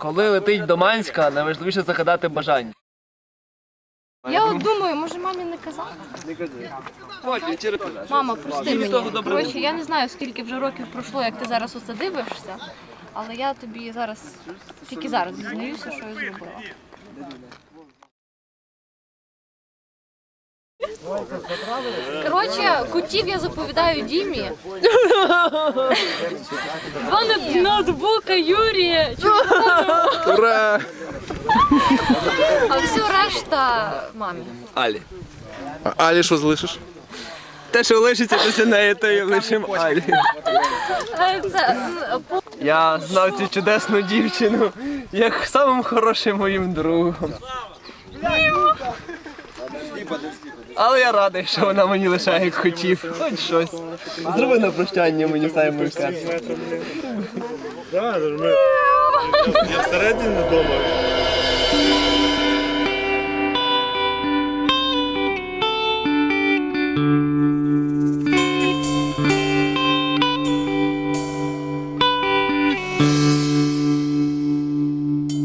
Коли летить до Манська, найважливіше загадати бажання. Я от думаю, може мамі не казати? Не через Мама, прости Мені Коротше, я не знаю, скільки вже років пройшло, як ти зараз оце дивишся, але я тобі зараз, тільки зараз дізнаюся, що я зробила. Коротше, кутів я заповідаю Дімі. Два ноут- ноутбука Юрія. Ура! А все решта мамі. Алі. А Алі що залишиш? Те, що лишиться після неї, то і лишимо Алі. Це по- Я знав цю чудесну дівчину як самим хорошим моїм другом. Але я радий, що вона мені лишає як хотів. Хоч щось. Зроби на прощання мені саме серце. Я всередині вдома.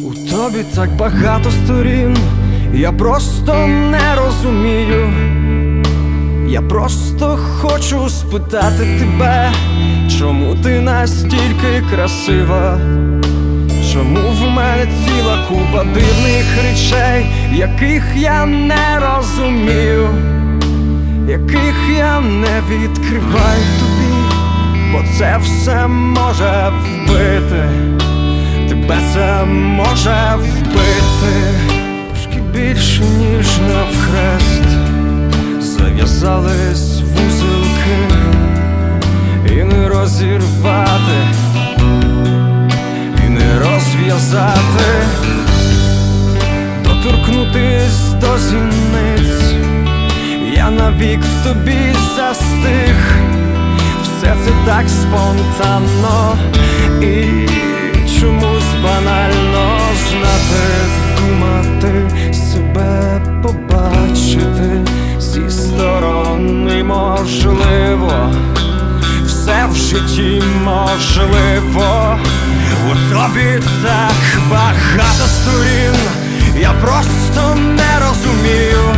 У тобі так багато сторін, я просто не розумію. Я просто хочу спитати тебе, чому ти настільки красива? Чому в мене ціла купа дивних речей, яких я не розумію, яких я не відкриваю тобі, бо це все може вбити. Тебе це може вбити більше, ніж навхрест Зав'язались вузелки І не розірвати І не розв'язати. Доторкнутись до зіниць. Я навік в тобі застиг. Все це так спонтанно. І чомусь банально знати, думати, себе побачити зі сторони можливо, все в житті можливо. У тобі так багато сторін, я просто не розумію.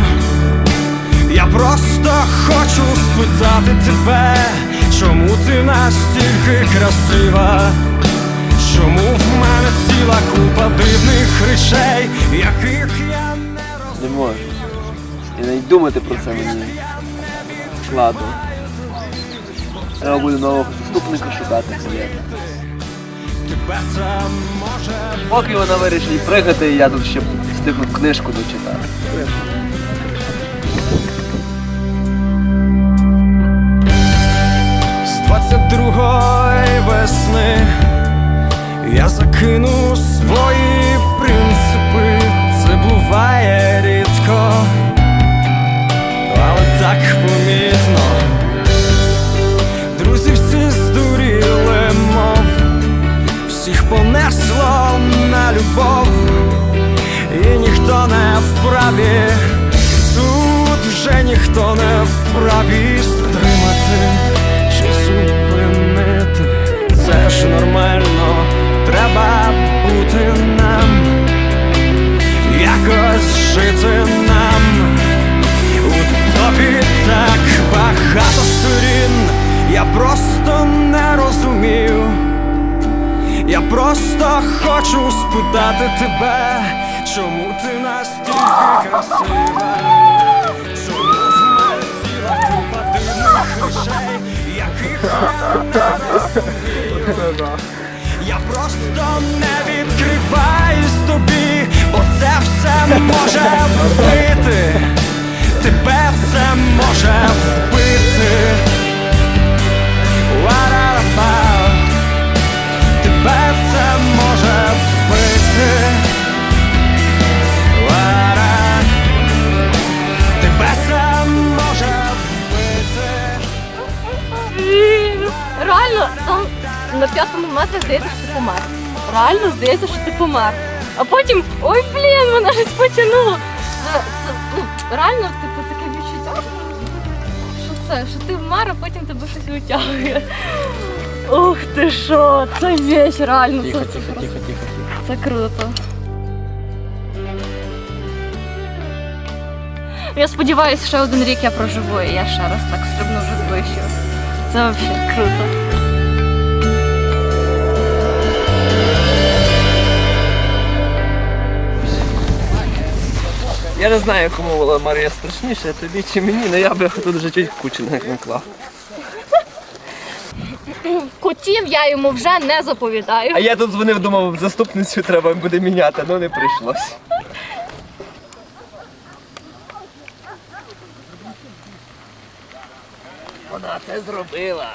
Я просто хочу спитати тебе, чому ти настільки красива? Чому ціла купа дивних речей, яких я не розумію? Не можу. І навіть думати про це мені складно. Треба буде нового заступника шукати. Поки вона вирішить пригати, я тут ще встигну книжку дочитати. Вправі стримати чи зупинити. Це ж нормально, треба бути нам, якось жити нам. У тобі так багато сторін, я просто не розумію. Я просто хочу спитати тебе, чому ти настільки красива, я просто не відкриваюсь тобі, бо це все може на п'ятому метрі здається, що ти помер. Реально здається, що ти помер. А потім, ой, блін, мене щось потягнуло. Це, це ну, реально, типу, таке відчуття, що це, що ти вмер, а потім тебе щось витягує. Ух ти що, це вещь, реально. Це, це, тихо, тихо, тихо. це круто. Я сподіваюся, ще один рік я проживу, і я ще раз так стрибну вже з вишів. Це взагалі круто. Я не знаю, кому була Марія страшніше, тобі чи мені, але я би тут вже чуть кучу наклав. Котів я йому вже не заповідаю. А я тут дзвонив, думав, заступницю треба буде міняти, але не прийшлось. Вона це зробила.